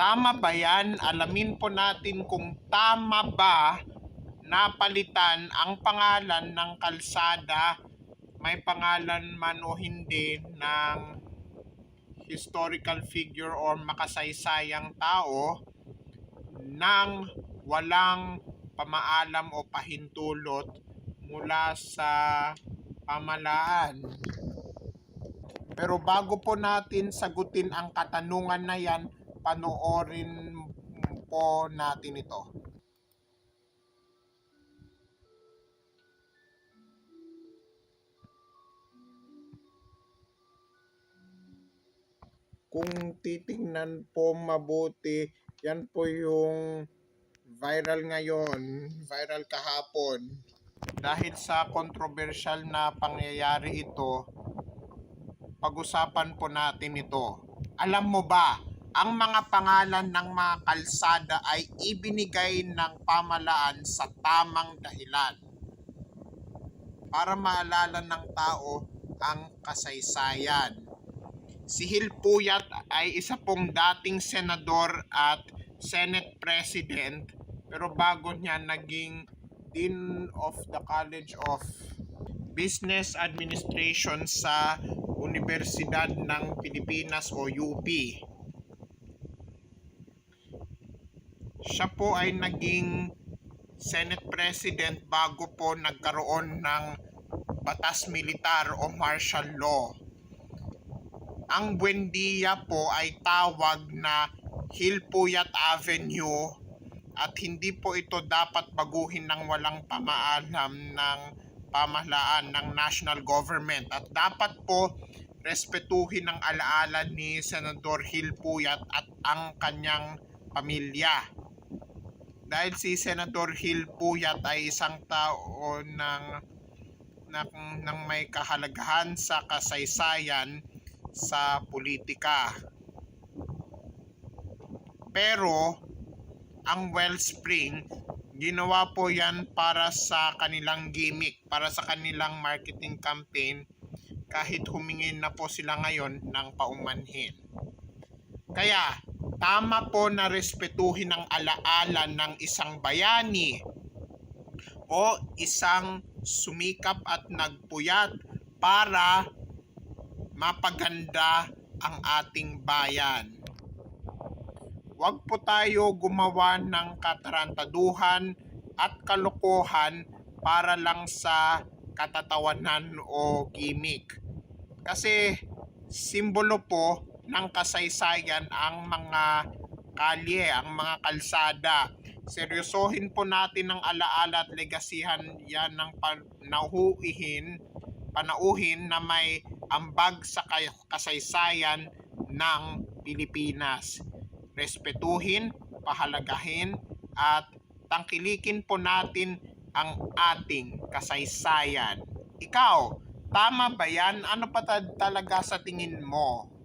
Tama ba yan? Alamin po natin kung tama ba napalitan ang pangalan ng kalsada, may pangalan man o hindi, ng historical figure or makasaysayang tao nang walang pamaalam o pahintulot mula sa pamalaan. Pero bago po natin sagutin ang katanungan na yan, panoorin po natin ito. Kung titingnan po mabuti, yan po yung viral ngayon, viral kahapon. Dahil sa controversial na pangyayari ito, pag-usapan po natin ito. Alam mo ba, ang mga pangalan ng mga kalsada ay ibinigay ng pamalaan sa tamang dahilan para maalala ng tao ang kasaysayan. Si Hilpuyat ay isa pong dating senador at Senate President pero bago niya naging Dean of the College of Business Administration sa Universidad ng Pilipinas o UP. Siya po ay naging Senate President bago po nagkaroon ng batas militar o martial law. Ang Buendia po ay tawag na Hilpuyat Avenue at hindi po ito dapat baguhin ng walang pamaalam ng pamahalaan ng national government at dapat po respetuhin ang alaala ni Senador Hilpuyat at ang kanyang pamilya. Dahil si Senador Hilpuyat ay isang tao ng, ng, ng may kahalagahan sa kasaysayan sa politika. Pero ang wellspring, ginawa po yan para sa kanilang gimmick, para sa kanilang marketing campaign kahit humingin na po sila ngayon ng paumanhin. Kaya, tama po na respetuhin ang alaala ng isang bayani o isang sumikap at nagpuyat para mapaganda ang ating bayan. Huwag po tayo gumawa ng katarantaduhan at kalokohan para lang sa katatawanan o gimmick. Kasi simbolo po ng kasaysayan ang mga kalye, ang mga kalsada. Seryosohin po natin ang alaala at legasihan yan ng panauhin, panauhin na may ambag sa kasaysayan ng Pilipinas. Respetuhin, pahalagahin at tangkilikin po natin ang ating kasaysayan. Ikaw, tama ba yan? Ano pa ta- talaga sa tingin mo?